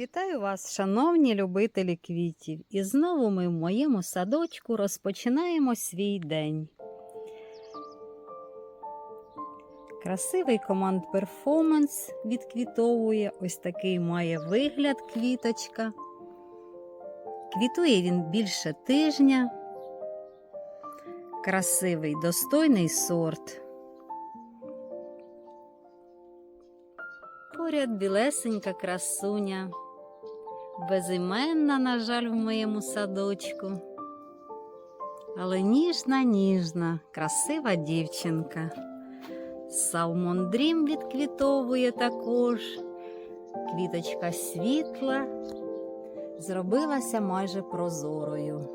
Вітаю вас, шановні любителі квітів! І знову ми в моєму садочку розпочинаємо свій день. Красивий команд перформанс відквітовує. Ось такий має вигляд квіточка. Квітує він більше тижня. Красивий, достойний сорт. Поряд білесенька красуня, безіменна, на жаль, в моєму садочку, але ніжна, ніжна, красива дівчинка. Салмондрім відквітовує також, квіточка світла, зробилася майже прозорою.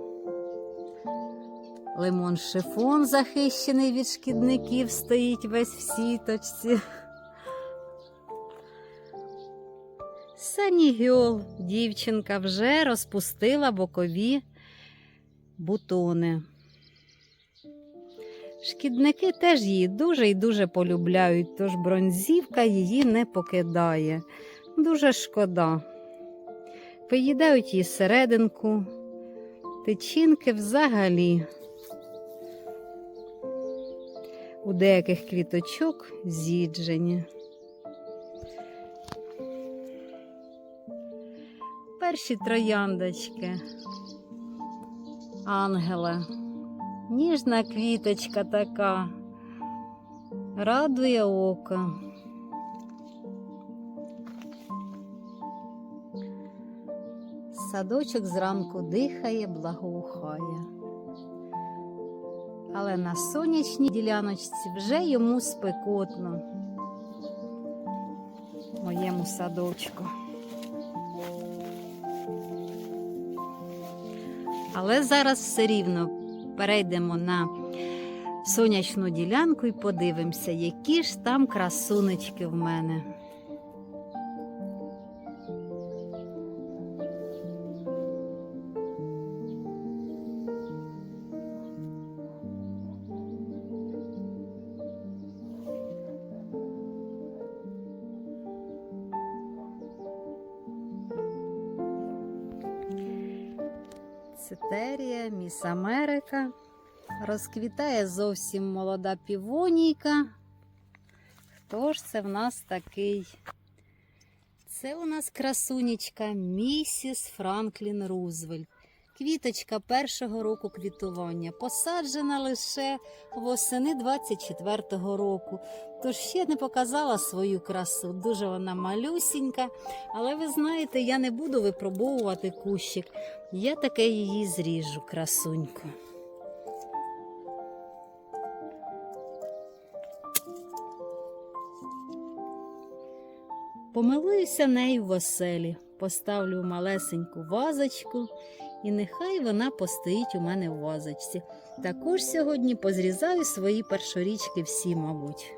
Лимон шифон, захищений від шкідників, стоїть весь в сіточці. Санігіол, дівчинка вже розпустила бокові бутони. Шкідники теж її дуже і дуже полюбляють, тож бронзівка її не покидає. Дуже шкода. Виїдають її серединку, тичинки взагалі. У деяких квіточок зіджені. Перші трояндочки. Ангела. Ніжна квіточка така. Радує око. Садочок зранку дихає, благоухає. Але на сонячній діляночці вже йому спекотно. Моєму садочку. Але зараз все рівно перейдемо на сонячну ділянку і подивимося, які ж там красунечки в мене. Міс Америка. Розквітає зовсім молода півонійка. Хто ж це в нас такий? Це у нас красунечка місіс Франклін Рузвельт. Квіточка першого року квітування, посаджена лише восени 24-го року. Тож ще не показала свою красу. Дуже вона малюсінька. Але ви знаєте, я не буду випробовувати кущик. Я таке її зріжу, красуньку. Помилуюся нею в оселі, поставлю малесеньку вазочку, і нехай вона постоїть у мене в вазочці. Також сьогодні позрізаю свої першорічки всі, мабуть.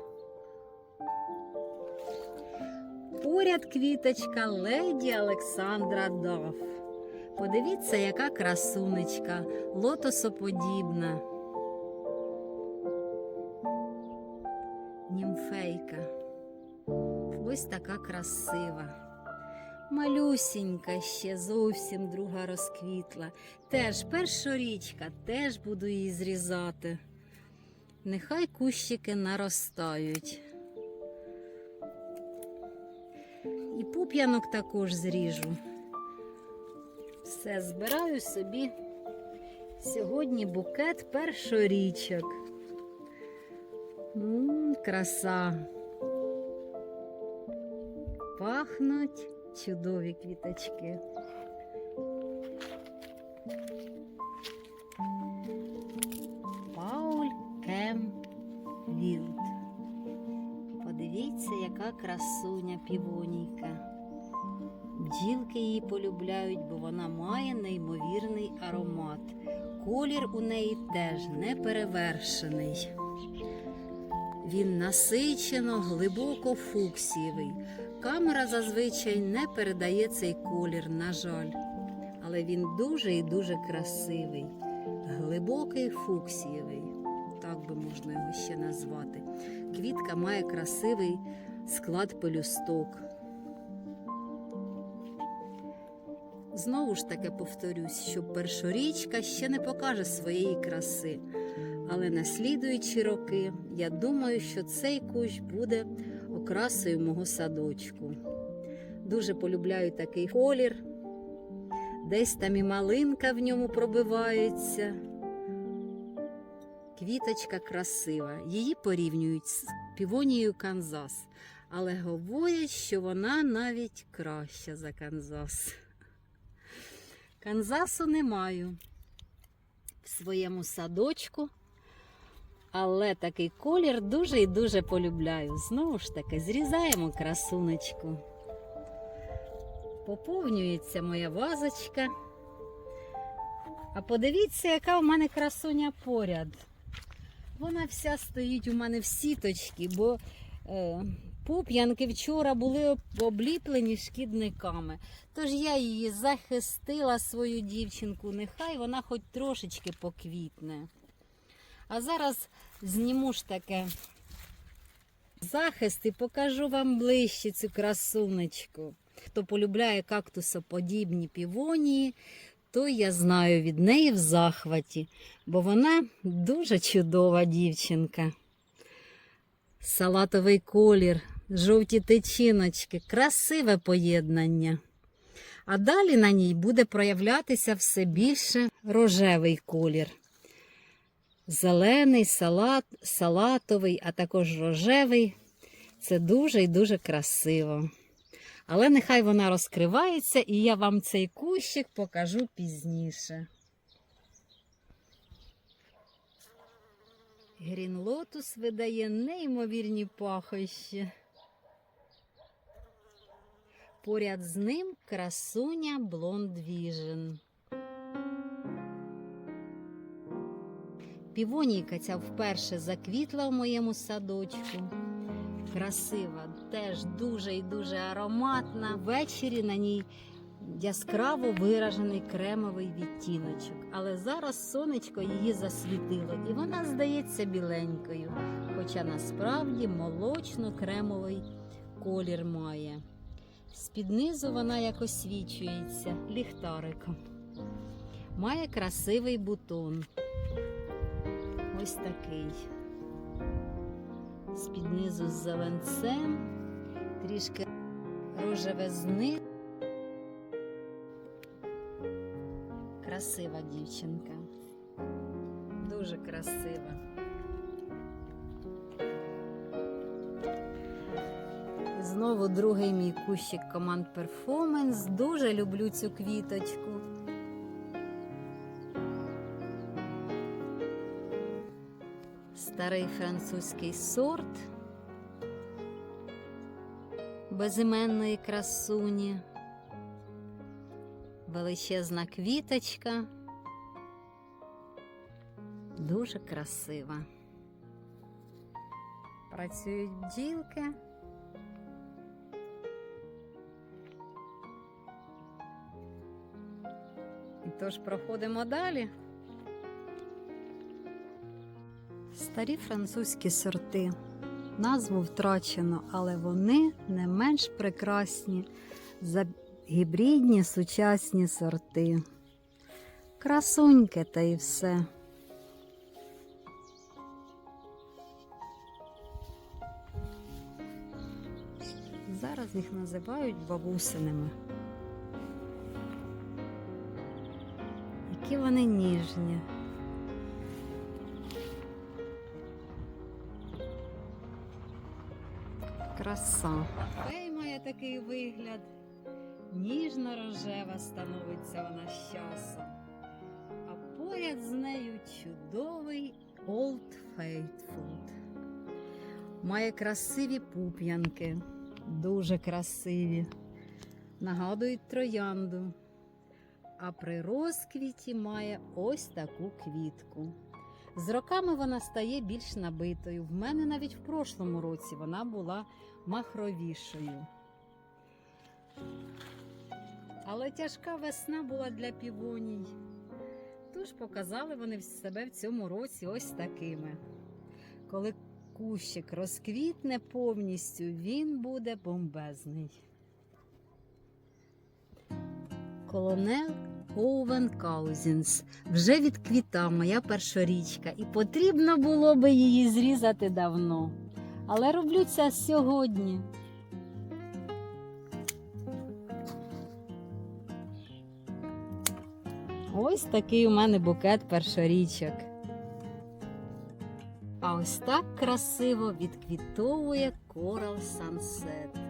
Поряд квіточка леді Олександра Даф. Подивіться, яка красунечка, лотосоподібна. Німфейка. Ось така красива. Малюсінька ще зовсім друга розквітла. Теж першорічка, теж буду її зрізати. Нехай кущики наростають. І пуп'янок також зріжу. Все, збираю собі сьогодні букет першорічок. М, краса. Пахнуть чудові квіточки. Пауль Кем Вілд. Подивіться, яка красуня півонійка. Бджілки її полюбляють, бо вона має неймовірний аромат. Колір у неї теж неперевершений. Він насичено, глибоко фуксієвий. Камера зазвичай не передає цей колір, на жаль. Але він дуже і дуже красивий, глибокий фуксієвий, так би можна його ще назвати. Квітка має красивий склад пелюсток. Знову ж таки повторюсь, що першорічка ще не покаже своєї краси. Але наслідуючи роки, я думаю, що цей кущ буде окрасою мого садочку. Дуже полюбляю такий колір. Десь там і малинка в ньому пробивається. Квіточка красива. Її порівнюють з півонією Канзас, але говорять, що вона навіть краща за Канзас. Канзасу не маю в своєму садочку, але такий колір дуже і дуже полюбляю. Знову ж таки, зрізаємо красунечку. Поповнюється моя вазочка. А подивіться, яка у мене красуня поряд. Вона вся стоїть у мене в сіточці, бо е, пуп'янки вчора були обліплені шкідниками. Тож я її захистила, свою дівчинку, нехай вона хоч трошечки поквітне. А зараз зніму ж таке захист і покажу вам ближче цю красунечку. Хто полюбляє кактусоподібні півонії, то я знаю від неї в захваті, бо вона дуже чудова дівчинка. Салатовий колір, жовті тичиночки, красиве поєднання. А далі на ній буде проявлятися все більше рожевий колір. Зелений, салат, салатовий, а також рожевий. Це дуже і дуже красиво. Але нехай вона розкривається, і я вам цей кущик покажу пізніше. Грінлотус видає неймовірні пахощі. Поряд з ним красуня Блонд Vision. Півонійка ця вперше заквітла в моєму садочку. Красива, теж дуже і дуже ароматна. Ввечері на ній яскраво виражений кремовий відтіночок. Але зараз сонечко її засвітило, і вона здається біленькою, хоча насправді молочно-кремовий колір має. З-під низу вона як освічується ліхтариком. Має красивий бутон. Ось такий. З піднизу з зеленцем, трішки рожеве знизу. Красива дівчинка. Дуже красива. І знову другий мій кущик команд Performance. Дуже люблю цю квіточку. Старий французький сорт безіменної красуні, величезна квіточка, дуже красива. Працюють бджілки. Тож проходимо далі. Старі французькі сорти. Назву втрачено, але вони не менш прекрасні за гібридні сучасні сорти. Красуньке та й все. Зараз їх називають бабусиними. Які вони ніжні. Краса. Фей має такий вигляд. Ніжно-рожева становиться вона з часом. А поряд з нею чудовий Old Faithful. Має красиві пуп'янки, дуже красиві. Нагадують троянду. А при розквіті має ось таку квітку. З роками вона стає більш набитою. В мене навіть в прошлому році вона була махровішою. Але тяжка весна була для півоній. Тож показали вони себе в цьому році ось такими. Коли кущик розквітне повністю, він буде бомбезний. Колонел Оуен Каузінс. Вже відквіта моя першорічка, і потрібно було би її зрізати давно. Але роблю це сьогодні. Ось такий у мене букет першорічок. А ось так красиво відквітовує Coral Sunset.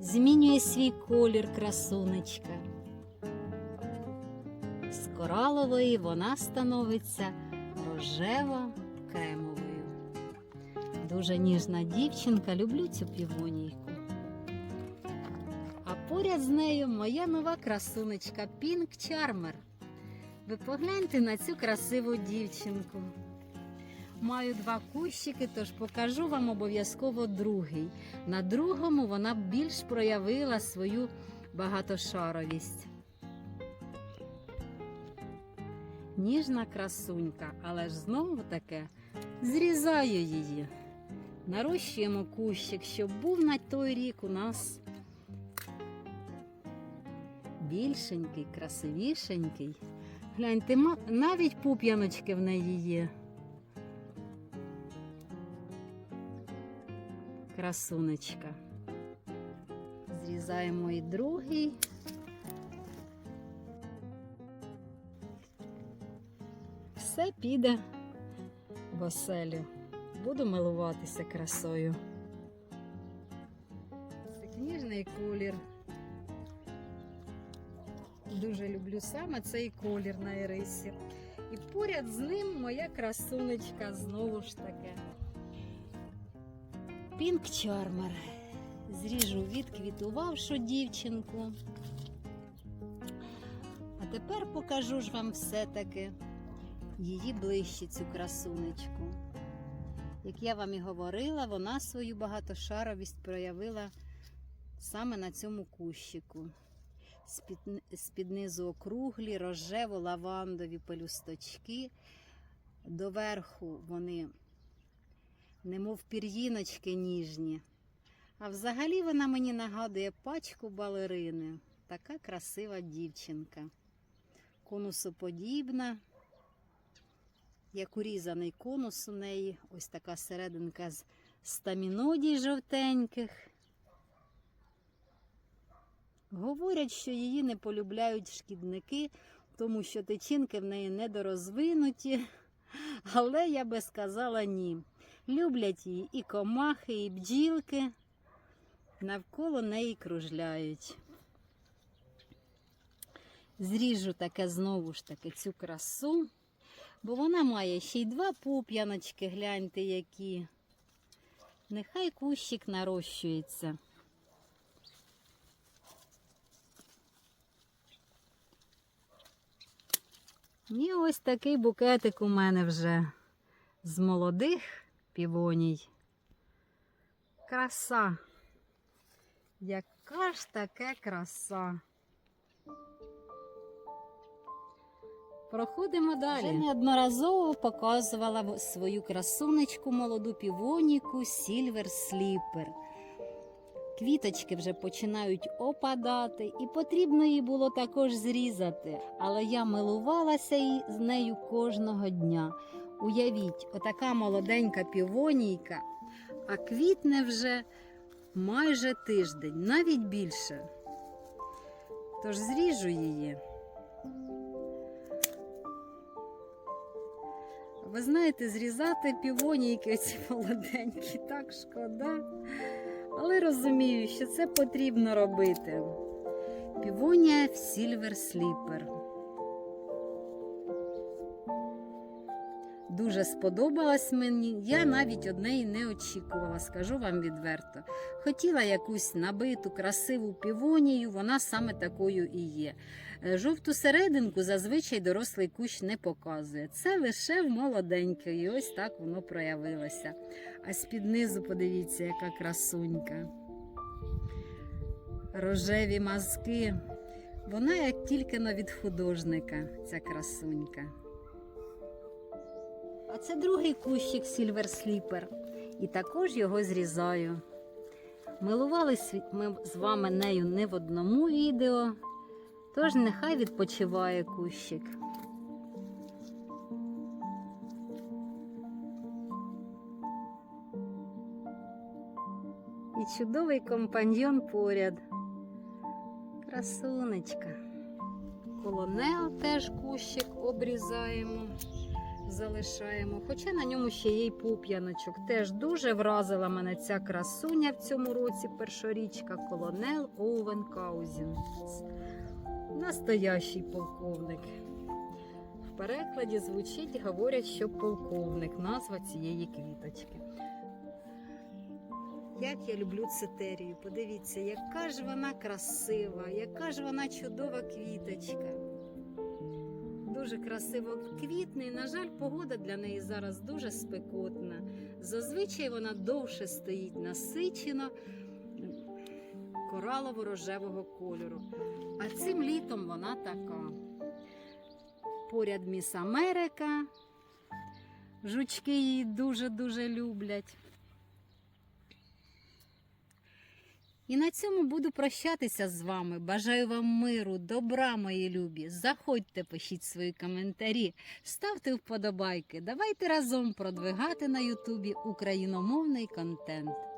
Змінює свій колір красунечка. Коралової вона становиться рожево кремовою. Дуже ніжна дівчинка, люблю цю півонійку. А поряд з нею моя нова красунечка Pink Charmer. Ви погляньте на цю красиву дівчинку. Маю два кущики, тож покажу вам обов'язково другий. На другому вона більш проявила свою багатошаровість. Ніжна красунька, але ж знову таке зрізаю її. Нарощуємо кущик, щоб був на той рік у нас більшенький, красивішенький. Гляньте, навіть пуп'яночки в неї є. Красунечка. Зрізаємо і другий. Все піде в оселю. Буду милуватися красою. Це ніжний колір. Дуже люблю саме цей колір на ірисі. І поряд з ним моя красунечка знову ж таки. Пінк Чармер. Зріжу відквітувавшу дівчинку. А тепер покажу ж вам все-таки її ближче цю красунечку. Як я вам і говорила, вона свою багатошаровість проявила саме на цьому кущику. З-під, низу округлі, рожево лавандові пелюсточки. Доверху вони, немов пір'їночки ніжні. А взагалі вона мені нагадує пачку балерини. Така красива дівчинка. Конусоподібна, як урізаний конус у неї, ось така серединка з стамінодій жовтеньких. Говорять, що її не полюбляють шкідники, тому що тичинки в неї недорозвинуті. Але я би сказала ні. Люблять її і комахи, і бджілки. Навколо неї кружляють. Зріжу таке знову ж таки цю красу, бо вона має ще й два пуп'яночки, гляньте які. Нехай кущик нарощується. І ось такий букетик у мене вже з молодих півоній. Краса. Яка ж таке краса. Проходимо далі. Вже неодноразово показувала свою красунечку молоду півоніку Silver Slipper. Квіточки вже починають опадати, і потрібно її було також зрізати. Але я милувалася і з нею кожного дня. Уявіть, отака молоденька півонійка, а квітне вже майже тиждень, навіть більше. Тож зріжу її. Ви знаєте, зрізати півонійки ці молоденькі, так шкода. Але розумію, що це потрібно робити. Півонія в Сільвер Slipper. Дуже сподобалась мені. Я навіть однеї не очікувала, скажу вам відверто. Хотіла якусь набиту, красиву півонію, вона саме такою і є. Е, Жовту серединку зазвичай дорослий кущ не показує. Це лише в молоденької. Ось так воно проявилося. А з-під низу подивіться, яка красунька. Рожеві мазки. Вона як тільки но від художника, ця красунька. А це другий кущик Silver Slipper. І також його зрізаю. Милувались ми з вами нею не в одному відео. Тож нехай відпочиває кущик. І чудовий компаньйон поряд. Красунечка. Колонел теж кущик обрізаємо, залишаємо. Хоча на ньому ще є й пуп'яночок. Теж дуже вразила мене ця красуня в цьому році першорічка колонел Оуен Каузін. Настоящий полковник. В перекладі звучить, говорять, що полковник назва цієї квіточки. Як я люблю цитерію. Подивіться, яка ж вона красива, яка ж вона чудова квіточка. Дуже красиво квітне. і, На жаль, погода для неї зараз дуже спекотна. Зазвичай вона довше стоїть насичено коралово-рожевого кольору. А цим літом вона така. Поряд міс Америка. Жучки її дуже-дуже люблять. І на цьому буду прощатися з вами. Бажаю вам миру, добра, мої любі. Заходьте, пишіть свої коментарі, ставте вподобайки. Давайте разом продвигати на Ютубі україномовний контент.